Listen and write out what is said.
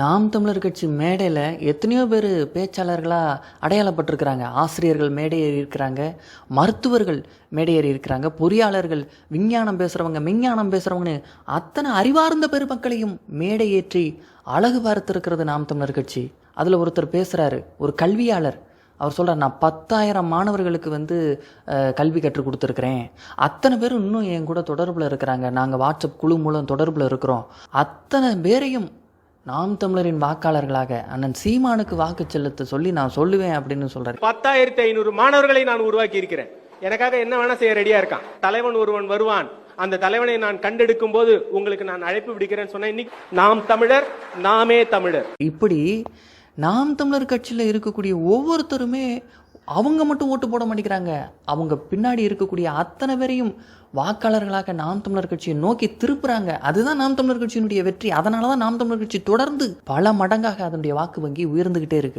நாம் தமிழர் கட்சி மேடையில் எத்தனையோ பேர் பேச்சாளர்களாக அடையாளப்பட்டிருக்கிறாங்க. ஆசிரியர்கள் மேடை ஏறி இருக்கிறாங்க மருத்துவர்கள் மேடையேறி இருக்கிறாங்க பொறியாளர்கள் விஞ்ஞானம் பேசுகிறவங்க விஞ்ஞானம் பேசுகிறவங்கன்னு அத்தனை அறிவார்ந்த பெருமக்களையும் மேடை ஏற்றி அழகு பார்த்திருக்கிறது நாம் தமிழர் கட்சி. அதில் ஒருத்தர் பேசுகிறாரு ஒரு கல்வியாளர். அவர் சொல்கிறார் நான் பத்தாயிரம் மாணவர்களுக்கு வந்து கல்வி கற்றுக் கொடுத்துருக்குறேன். அத்தனை பேரும் இன்னும் என் கூட தொடர்பில் இருக்கிறாங்க. நாங்கள் வாட்ஸ்அப் குழு மூலம் தொடர்பில் இருக்கிறோம். அத்தனை பேரையும் நாம் தமிழரின் வாக்காளர்களாக அண்ணன் சீமானுக்கு வாக்கு செலுத்த சொல்லி நான் சொல்லுவேன் அப்படின்னு சொல்கிறார் பத்தாயிரத்தி ஐநூறு மாணவர்களை நான் உருவாக்கி இருக்கிறேன் எனக்காக என்ன வேணா செய்ய ரெடியா இருக்கான். தலைவன் ஒருவன் வருவான். அந்த தலைவனை நான் கண்டெடுக்கும் போது உங்களுக்கு நான் அழைப்பு விடுக்கிறேன்னு சொன்னேன். இன்னைக்கு நாம் தமிழர் நாமே தமிழர். இப்படி நாம் தமிழர் கட்சியில் இருக்கக்கூடிய ஒவ்வொருத்தருமே அவங்க மட்டும் ஓட்டு போட மாட்டேங்கிறாங்க. அவங்க பின்னாடி இருக்கக்கூடிய அத்தனை பேரையும் வாக்காளர்களாக நாம் தமிழர் கட்சியை நோக்கி திருப்புறாங்க. அதுதான் நாம் தமிழர் கட்சியினுடைய வெற்றி. அதனால தான் நாம் தமிழர் கட்சி தொடர்ந்து பல மடங்காக அதனுடைய வாக்கு வங்கி உயர்ந்துகிட்டே இருக்கு.